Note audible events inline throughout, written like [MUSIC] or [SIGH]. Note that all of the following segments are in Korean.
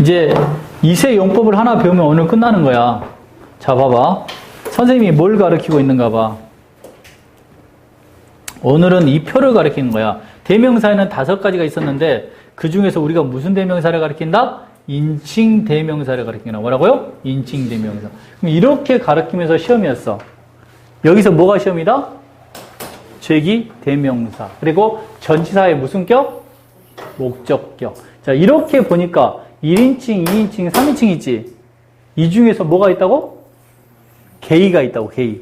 이제 이세 용법을 하나 배우면 오늘 끝나는 거야. 자, 봐봐. 선생님이 뭘 가르치고 있는가 봐. 오늘은 이 표를 가르치는 거야. 대명사에는 다섯 가지가 있었는데 그 중에서 우리가 무슨 대명사를 가르친다? 인칭 대명사를 가르친다. 뭐라고요? 인칭 대명사. 그럼 이렇게 가르치면서 시험이었어. 여기서 뭐가 시험이다? 죄기 대명사. 그리고 전치사의 무슨 격? 목적격. 자, 이렇게 보니까 1인칭, 2인칭, 3인칭 있지? 이 중에서 뭐가 있다고? 게이가 있다고, 게이.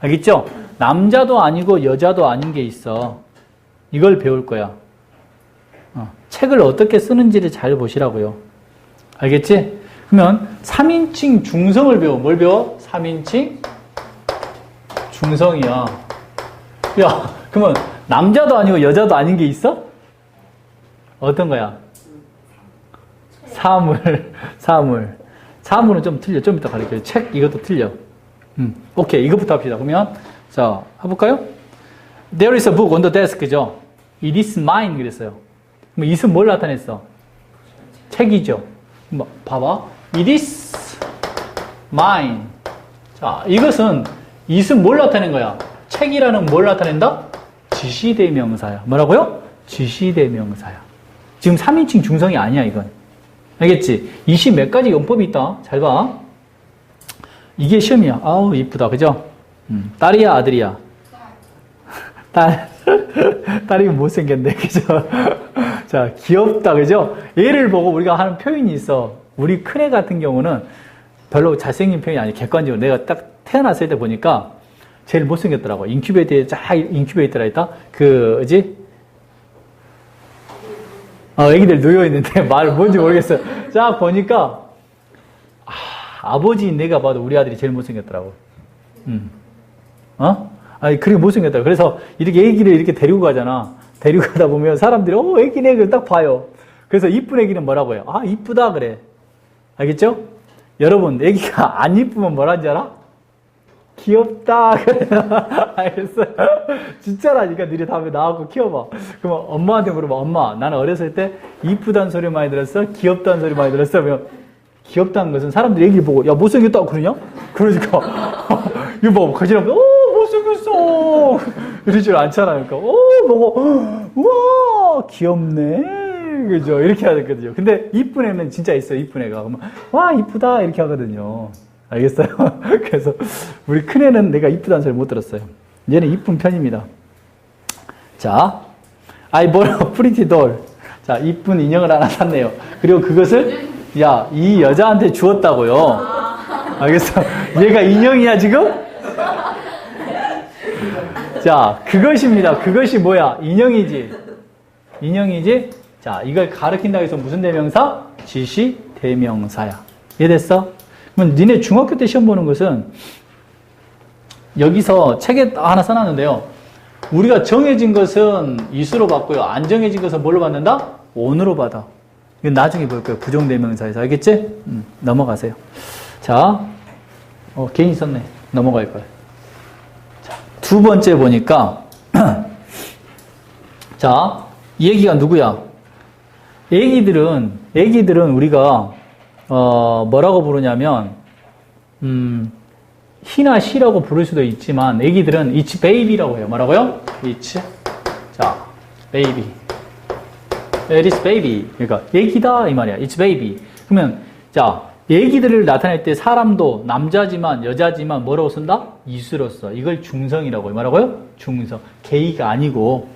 알겠죠? 남자도 아니고 여자도 아닌 게 있어. 이걸 배울 거야. 어, 책을 어떻게 쓰는지를 잘 보시라고요. 알겠지? 그러면 3인칭 중성을 배워. 뭘 배워? 3인칭 중성이야. 야, 그러면 남자도 아니고 여자도 아닌 게 있어? 어떤 거야? 사물, 사물. 사물은 좀 틀려. 좀 이따 가르쳐요. 책 이것도 틀려. 음, 오케이. 이것부터 합시다. 그러면, 자, 해볼까요? There is a book on the desk. 그죠? It is mine. 그랬어요. 그럼 it은 뭘 나타냈어? 책이죠. 뭐, 봐봐. It is mine. 자, 이것은 it은 뭘 나타낸 거야? 책이라는 뭘 나타낸다? 지시대명사야. 뭐라고요? 지시대명사야. 지금 3인칭 중성이 아니야, 이건. 알겠지? 20 몇 가지 용법이 있다. 잘 봐. 이게 시험이야. 아우, 이쁘다. 그죠? 음, 딸이야, 아들이야? 딸. [LAUGHS] 딸이 못생겼네. 그죠? [LAUGHS] 자, 귀엽다. 그죠? 얘를 보고 우리가 하는 표현이 있어. 우리 큰애 같은 경우는 별로 잘생긴 표현이 아니야. 객관적으로. 내가 딱 태어났을 때 보니까 제일 못생겼더라고. 인큐베이터에 쫙 인큐베이터라 있다? 그, 뭐지? 어, 애기들 누워있는데 [LAUGHS] 말 뭔지 모르겠어요. 쫙 보니까, 아, 버지 내가 봐도 우리 아들이 제일 못생겼더라고. 음. 어? 아니, 그렇게 못생겼다. 그래서 이렇게 애기를 이렇게 데리고 가잖아. 데리고 가다 보면 사람들이, 어, 애기네. 그딱 봐요. 그래서 이쁜 애기는 뭐라고 해요? 아, 이쁘다. 그래. 알겠죠? 여러분, 애기가 안 이쁘면 뭐라는지 알아? 귀엽다. [LAUGHS] 알겠어. 진짜라니까 니네 다음에 나하고 키워봐. 그러면 엄마한테 물어봐. 엄마, 나는 어렸을 때 이쁘다는 소리 많이 들었어? 귀엽다는 소리 많이 들었어? 그러면 귀엽다는 것은 사람들이 얘기를 보고 야 못생겼다고 그러냐? 그러니까 [LAUGHS] 이거 봐. 가지런하면 오 못생겼어. 이럴 줄 않잖아. 그러니까 오 보고 우와 귀엽네. 그죠? 이렇게 해야 되거든요. 근데 이쁜 애는 진짜 있어요. 이쁜 애가. 그러면 와 이쁘다 이렇게 하거든요. 알겠어요? [LAUGHS] 그래서 우리 큰애는 내가 이쁘다는 소리 못 들었어요. 얘는 이쁜 편입니다. 자, I bought a. 자, 이쁜 인형을 하나 샀네요. 그리고 그것을 야, 이 여자한테 주었다고요. 알겠어? 얘가 인형이야 지금? 자, 그것입니다. 그것이 뭐야? 인형이지. 인형이지? 자, 이걸 가르친다고 해서 무슨 대명사? 지시 대명사야. 이해됐어? 그럼 니네 중학교 때 시험 보는 것은 여기서 책에 하나 써놨는데요. 우리가 정해진 것은 이수로 받고요. 안 정해진 것은 뭘로 받는다? 원으로 받아. 이건 나중에 볼 거예요. 부정대명사에서. 알겠지? 음, 넘어가세요. 자, 어, 괜히 썼네. 넘어갈 거예요. 자, 두 번째 보니까, [CLEARS THROAT] 자, 이 얘기가 누구야? 애기들은, 애기들은 우리가, 어, 뭐라고 부르냐면, 음, 희나 시라고 부를 수도 있지만, 애기들은 it's baby라고 해요. 뭐라고요? it's. 자, baby. It is baby. 그러니까, 애기다. 이 말이야. it's baby. 그러면, 자, 애기들을 나타낼 때 사람도 남자지만 여자지만 뭐라고 쓴다? 이수로 써. 이걸 중성이라고. 뭐라고요? 중성. 게이가 아니고.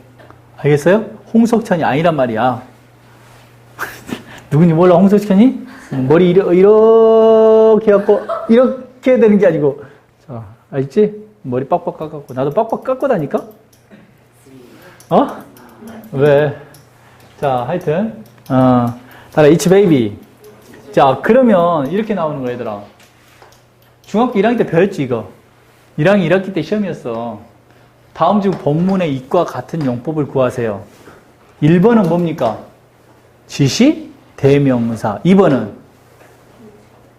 알겠어요? 홍석천이 아니란 말이야. [LAUGHS] 누군지 몰라, 홍석천이? 머리 이러, 이렇게 갖고, 이렇게 되는 게 아니고. 자, 알지? 머리 빡빡 깎았고. 나도 빡빡 깎고 다니까? 어? 왜? 자, 하여튼, 어, 따라, it's baby. 자, 그러면 이렇게 나오는 거야, 얘들아. 중학교 1학기 때 배웠지, 이거. 1학기 1학기 때 시험이었어. 다음 중 본문의 이과 같은 용법을 구하세요. 1번은 뭡니까? 지시, 대명사. 2번은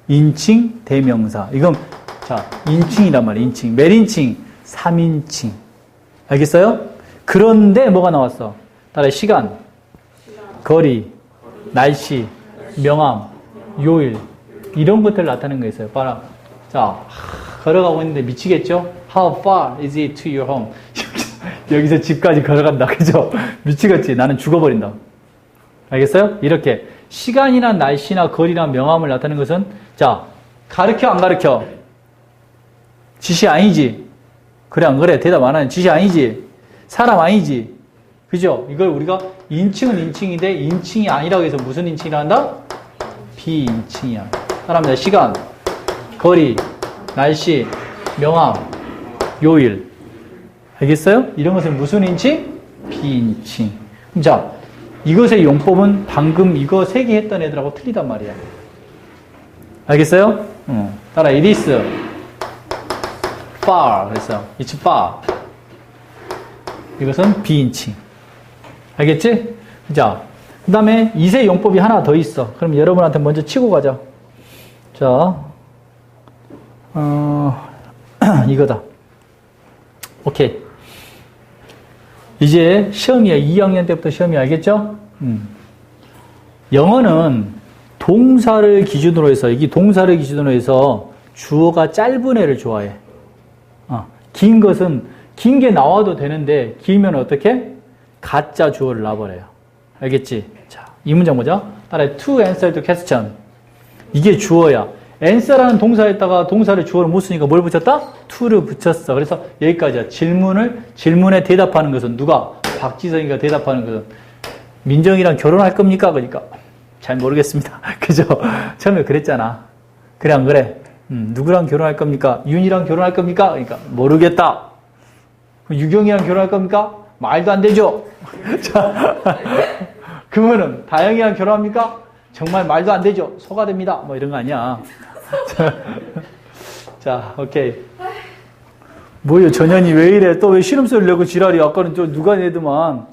인칭, 대명사. 이건, 자, 인칭이란 말이야, 인칭. 몇 인칭? 3인칭. 알겠어요? 그런데 뭐가 나왔어? 따라 시간, 거리, 날씨, 명암, 요일 이런 것들 나타내는 거 있어요. 봐라. 자, 하, 걸어가고 있는데 미치겠죠? How far is it to your home? [LAUGHS] 여기서 집까지 걸어간다. [LAUGHS] 그죠? 미치겠지. 나는 죽어버린다. 알겠어요? 이렇게 시간이나 날씨나 거리나 명암을 나타내는 것은 자, 가르켜 안 가르쳐? 지시 아니지? 그래 안 그래? 대답 안 하는 지시 아니지? 사람 아니지? 그죠? 이걸 우리가 인칭은 인칭인데 인칭이 아니라고 해서 무슨 인칭이라 한다? 비인칭이야. 사람들 시간, 거리, 날씨, 명암, 요일. 알겠어요? 이런 것은 무슨 인칭? 비인칭. 자, 이것의 용법은 방금 이거 세 개 했던 애들하고 틀리단 말이야. 알겠어요? 어. 따라 it is far. 그래서 it's far. 이것은 비인칭. 알겠지? 자, 그 다음에 이세 용법이 하나 더 있어. 그럼 여러분한테 먼저 치고 가자. 자, 어, [CLEARS THROAT] 이거다. 오케이. 이제 시험이야. 2학년 때부터 시험이 알겠죠? 음. 영어는 동사를 기준으로 해서, 이게 동사를 기준으로 해서 주어가 짧은 애를 좋아해. 어, 긴 것은, 긴 게 나와도 되는데, 길면 어떻게? 가짜 주어를 놔버려요. 알겠지? 자, 이 문장 보자. 따라해. to answer the question. 이게 주어야. Answer라는 동사에다가 동사를 주어를 못 쓰니까 뭘 붙였다? to를 붙였어. 그래서 여기까지야. 질문을, 질문에 대답하는 것은 누가? 박지성이가 대답하는 것은 민정이랑 결혼할 겁니까? 그러니까 잘 모르겠습니다. [LAUGHS] 그죠? 처음에 그랬잖아. 그래 안 그래? 음, 누구랑 결혼할 겁니까? 윤이랑 결혼할 겁니까? 그러니까 모르겠다. 유경이랑 결혼할 겁니까? 말도 안 되죠. [LAUGHS] 자, 그러면은 다영이랑 결혼합니까? 정말 말도 안 되죠. 소가 됩니다. 뭐 이런 거 아니야. 자, [LAUGHS] 자, 오케이. 뭐요, 전현이 왜 이래? 또 왜 시름소리 내고 지랄이? 아까는 저 누가 내더만.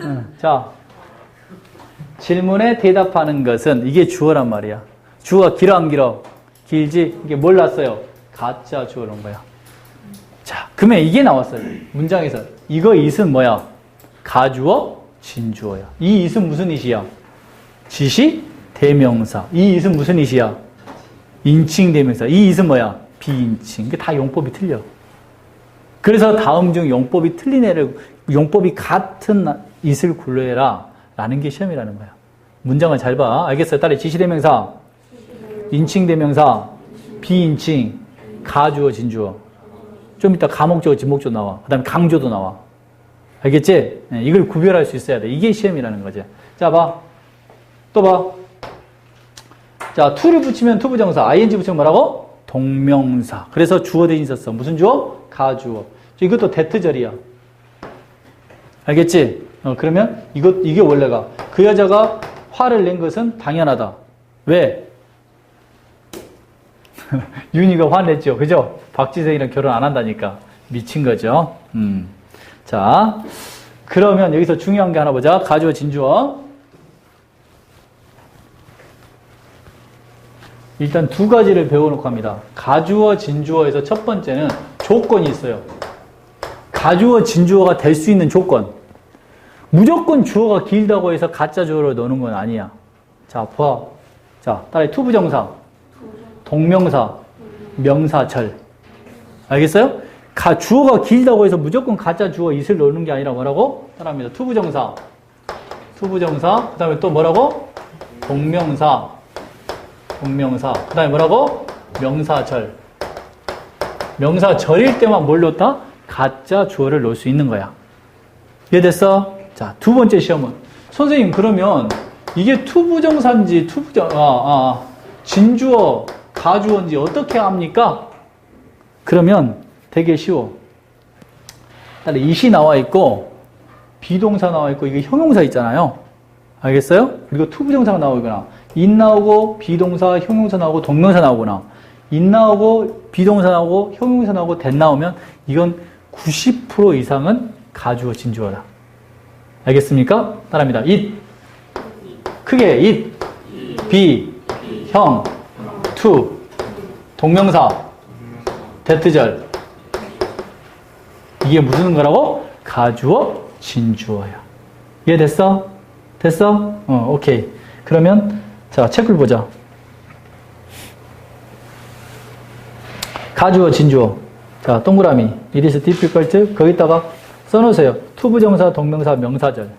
응, 자, 질문에 대답하는 것은 이게 주어란 말이야. 주어가 길어 안 길어? 길지? 이게 뭘 났어요? 가짜 주어 놓은 거야. 자, 그러면 이게 나왔어요. 문장에서. 이거 it은 뭐야? 가주어, 진주어야. 이 it은 무슨 it이야? 지시, 대명사. 이 it은 무슨 it이야? 인칭, 대명사. 이 it은 뭐야? 비인칭. 이게 다 용법이 틀려. 그래서 다음 중 용법이 틀린 애를, 용법이 같은 it을 굴러해라. 라는 게 시험이라는 거야. 문장을 잘 봐. 알겠어요? 따라 지시, 대명사. 인칭, 대명사. 비인칭. 가주어, 진주어. 좀 이따 가목조, 지목조 나와. 그 다음에 강조도 나와. 알겠지? 네, 이걸 구별할 수 있어야 돼. 이게 시험이라는 거지. 자, 봐. 또 봐. 자, to를 붙이면 투부정사. ing 붙이면 뭐라고? 동명사. 그래서 주어 대신 썼어. 무슨 주어? 가주어. 이것도 대트절이야. 알겠지? 어, 그러면 이것, 이게 원래가. 그 여자가 화를 낸 것은 당연하다. 왜? [LAUGHS] 윤희가 화냈죠. 그죠? 박지성이랑 결혼 안 한다니까. 미친 거죠. 음. 자, 그러면 여기서 중요한 게 하나 보자. 가주어, 진주어. 일단 두 가지를 배워놓고 합니다. 가주어, 진주어에서 첫 번째는 조건이 있어요. 가주어, 진주어가 될 수 있는 조건. 무조건 주어가 길다고 해서 가짜 주어를 넣는 건 아니야. 자, 봐. 자, 따라해. 투부정사. 동명사, 명사절. 알겠어요? 가, 주어가 길다고 해서 무조건 가짜 주어 it을 넣는 게 아니라 뭐라고? 따라합니다. 투부정사. 투부정사. 그 다음에 또 뭐라고? 동명사. 동명사. 그 다음에 뭐라고? 명사절. 명사절일 때만 뭘 넣다? 가짜 주어를 넣을 수 있는 거야. 이해됐어? 자, 두 번째 시험은. 선생님, 그러면 이게 투부정사인지 투부정, 아, 아, 진주어, 가주어인지 어떻게 합니까? 그러면 되게 쉬워. 따라 it이 나와 있고, 비동사 나와 있고, 이게 형용사 있잖아요. 알겠어요? 그리고 투부정사가 나오거나, it 나오고, 비동사, 형용사 나오고, 동명사 나오거나, it 나오고, 비동사 나오고, 형용사 나오고, that 나오면, 이건 90% 이상은 가주어, 진주어다. 알겠습니까? 따라합니다. it. 크게, it. be. 형. to. 동명사. 대트절. 이게 무슨 거라고? 가주어, 진주어야. 이해됐어? 됐어? 어, 오케이. 그러면 자, 책을 보자. 가주어, 진주어. 자, 동그라미. It is difficult. 거기다가 써놓으세요. 투부정사, 동명사, 명사절.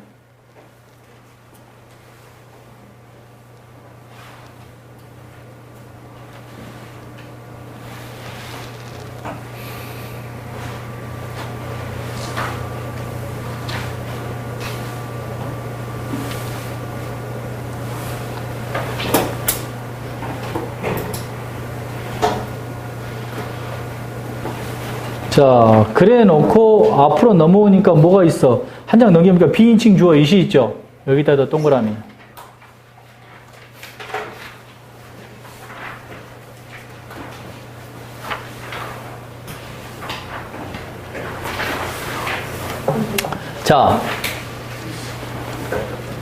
자, 그래 놓고 앞으로 넘어오니까 뭐가 있어? 한 장 넘기니까 비인칭 주어 이시 있죠? 여기다가 동그라미. 자,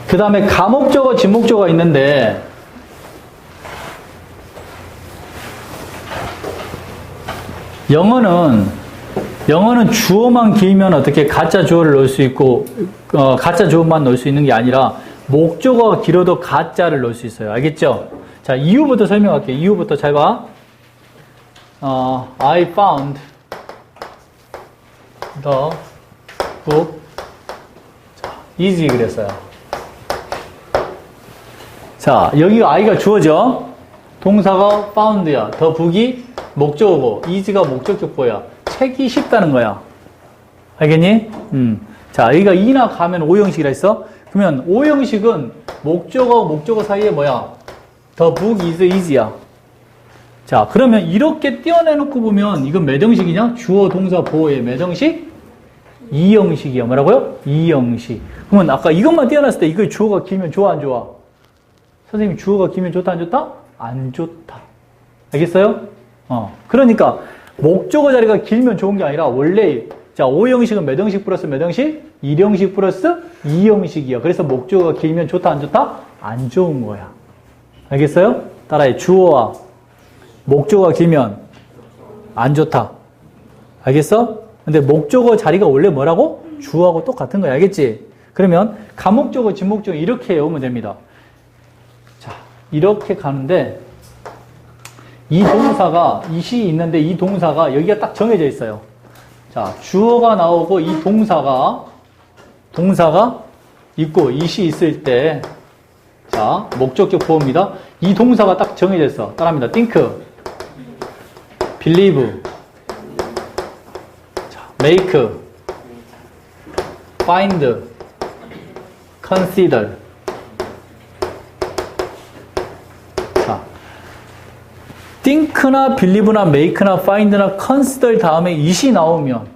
그 다음에 가목적어, 진목적어가 있는데, 영어는 영어는 주어만 길면 어떻게 가짜 주어를 넣을 수 있고 어, 가짜 주어만 넣을 수 있는 게 아니라 목적어가 길어도 가짜를 넣을 수 있어요. 알겠죠? 자 이유부터 설명할게요. 이유부터 잘 봐. 어, I found the book 자, easy 그랬어요. 자 여기가 I가 주어죠. 동사가 found야. 더 북이 목적어고 easy가 목적격보야. 책이 쉽다는 거야. 알겠니? 음. 자, 여기가 이나 가면 오형식이라 했어? 그러면 오형식은 목적어, 목적어 사이에 뭐야? The book is easy야. 자, 그러면 이렇게 떼어내놓고 보면 이건 몇 형식이냐? 주어, 동사, 보호의 몇 형식? 이형식이야. 뭐라고요? 이형식. 그러면 아까 이것만 떼어놨을 때 이거 주어가 길면 좋아, 안 좋아? 선생님 주어가 길면 좋다, 안 좋다? 안 좋다. 알겠어요? 어. 그러니까 목적어 자리가 길면 좋은 게 아니라 원래 자 5형식은 몇 형식 플러스 몇 형식? 1형식 플러스 2형식이야. 그래서 목적어가 길면 좋다 안 좋다? 안 좋은 거야. 알겠어요? 따라해. 주어와 목적어가 길면 안 좋다. 알겠어? 근데 목적어 자리가 원래 뭐라고? 주어하고 똑같은 거야. 알겠지? 그러면 가목적어, 진목적어 이렇게 외우면 됩니다. 자, 이렇게 가는데 이 동사가 이시 있는데 이 동사가 여기가 딱 정해져 있어요. 자, 주어가 나오고 이 동사가 동사가 있고 이시 있을 때 자, 목적격 보호입니다. 이 동사가 딱 정해져 있어. 따라합니다. think, believe, 자, make, find, consider. Think나 believe나 make나 find나 consider 다음에 it이 나오면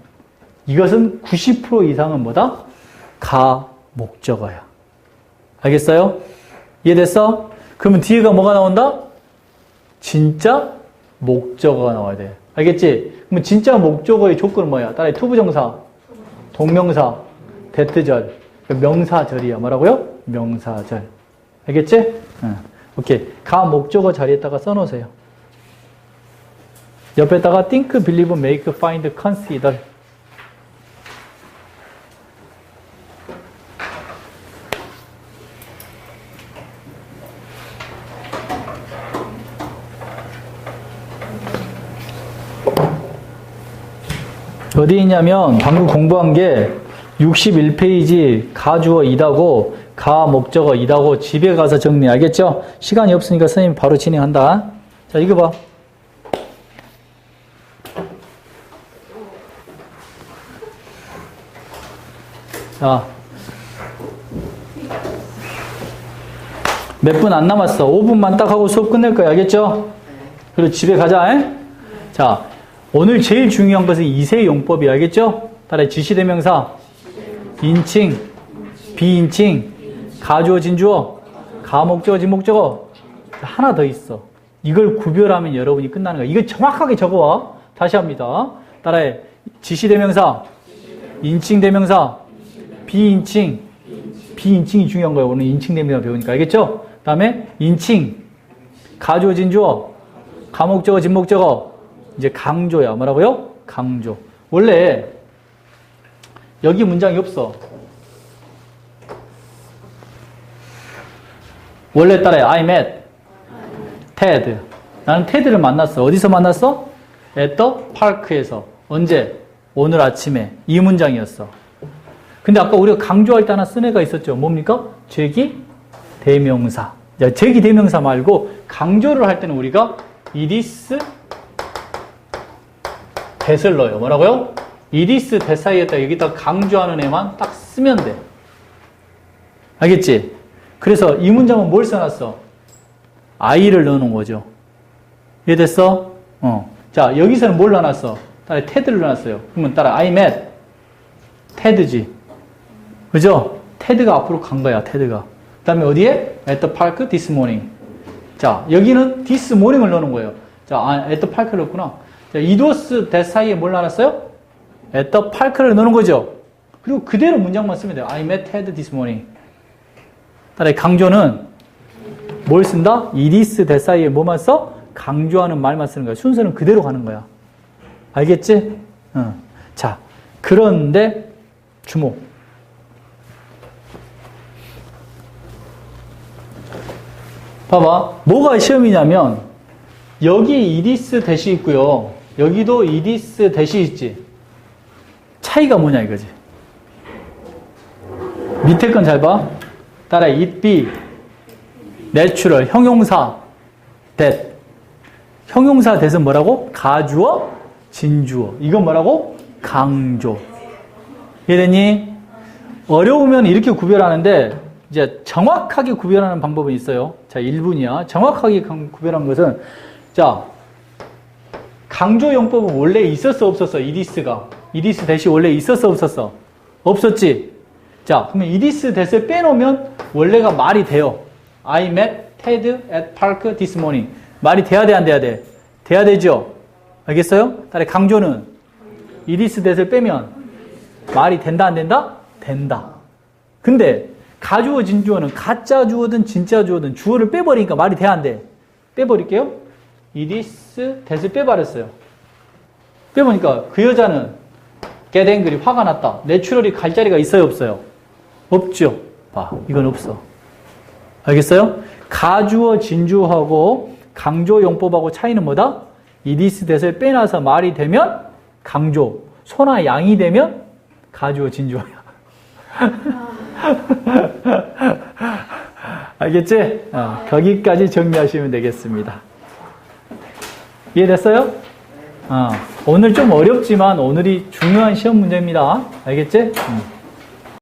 이것은 90% 이상은 뭐다? 가 목적어야. 알겠어요? 이해됐어? 그러면 뒤에가 뭐가 나온다? 진짜 목적어가 나와야 돼. 알겠지? 그러면 진짜 목적어의 조건은 뭐야? 따라해 투부정사, 동명사, 대트절, 명사절이야. 뭐라고요? 명사절. 알겠지? 응. 오케이. 가 목적어 자리에다가 써놓으세요. 옆에다가 think, believe, make, find, consider. 어디 있냐면 방금 공부한 게 61페이지 가주어 2다고 가 목적어 2다고 집에 가서 정리 알겠죠? 시간이 없으니까 선생님 바로 진행한다. 자 이거 봐. 자. 몇 분 안 남았어. 5분만 딱 하고 수업 끝낼 거야. 알겠죠? 그리고 집에 가자. 에? 자, 오늘 제일 중요한 것은 이세 용법이 알겠죠? 따라 지시대명사, 인칭, 비인칭, 가주어, 진주어, 가목적어, 진목적어 하나 더 있어. 이걸 구별하면 여러분이 끝나는 거야. 이걸 정확하게 적어와. 다시 합니다. 따라해. 지시대명사, 인칭대명사, 비인칭, 비인칭이 중요한 거예요. 오늘 인칭대명사 배우니까 알겠죠? 다음에 인칭, 가주어, 진주어, 가목적어, 진목적어, 이제 강조야. 뭐라고요? 강조. 원래 여기 문장이 없어. 원래 따라요. I met Ted. 나는 테드를 만났어. 어디서 만났어? at the park에서. 언제? 오늘 아침에. 이 문장이었어. 근데 아까 우리가 강조할 때 하나 쓴 애가 있었죠. 뭡니까? 죄기 대명사. 자, 죄기 대명사 말고 강조를 할 때는 우리가 is that을 넣어요. 뭐라고요? is that 사이에다 여기다 강조하는 애만 딱 쓰면 돼. 알겠지? 그래서 이 문장은 뭘 써놨어? I를 넣어놓은 거죠. 이해됐어? 어. 자, 여기서는 뭘 넣어놨어? 따라 테드를 넣어놨어요. 그러면 따라 I met 테드지. 그죠? 테드가 앞으로 간 거야, 테드가. 그 다음에 어디에? at the park this morning. 자, 여기는 this morning을 넣는 거예요. 자, 아, at the park를 넣었구나. 자, was that 사이에 뭘 넣어놨어요? at the park를 넣는 거죠. 그리고 그대로 문장만 쓰면 돼요. I met Ted this morning. 따라 강조는 뭘 쓴다? is that 사이에 뭐만 써? 강조하는 말만 쓰는 거야. 순서는 그대로 가는 거야. 알겠지? 응. 자, 그런데 주목. 봐봐. 뭐가 시험이냐면 여기 이디스 대시 있고요. 여기도 이디스 대시 있지. 차이가 뭐냐 이거지. 밑에 건 잘 봐. 따라 it be 내추럴 형용사 that 형용사 that은 뭐라고? 가주어 진주어 이건 뭐라고? 강조 이해됐니? 어려우면 이렇게 구별하는데 이제 정확하게 구별하는 방법은 있어요. 자 1분이야. 정확하게 강- 구별한 것은 자 강조 용법은 원래 있었어 없었어? 이디스가. 이디스 대시 원래 있었어 없었어? 없었지? 자 그러면 이디스 대시를 빼놓으면 원래가 말이 돼요. I met Ted at park this morning. 말이 돼야 돼 안 돼야 돼? 돼야 되죠? 알겠어요? 따라 강조는. 이디스 대시를 빼면 말이 된다 안 된다? 된다. 근데 가주어 진주어는 가짜 주어든 진짜 주어든 주어를 빼버리니까 말이 돼 안 돼? 빼버릴게요 이디스 대시를 빼버렸어요 빼보니까 그 여자는 angry 화가 났다. 내추럴이 갈 자리가 있어요, 없어요? 없죠. 봐, 이건 없어. 알겠어요? 가주어 진주하고 강조 용법하고 차이는 뭐다? 이디스 대를 빼놔서 말이 되면 강조, 소나 양이 되면 가주어 진주어야. [LAUGHS] 알겠지? 어, 거기까지 정리하시면 되겠습니다. 이해됐어요? 어, 오늘 좀 어렵지만 오늘이 중요한 시험 문제입니다. 알겠지? 음.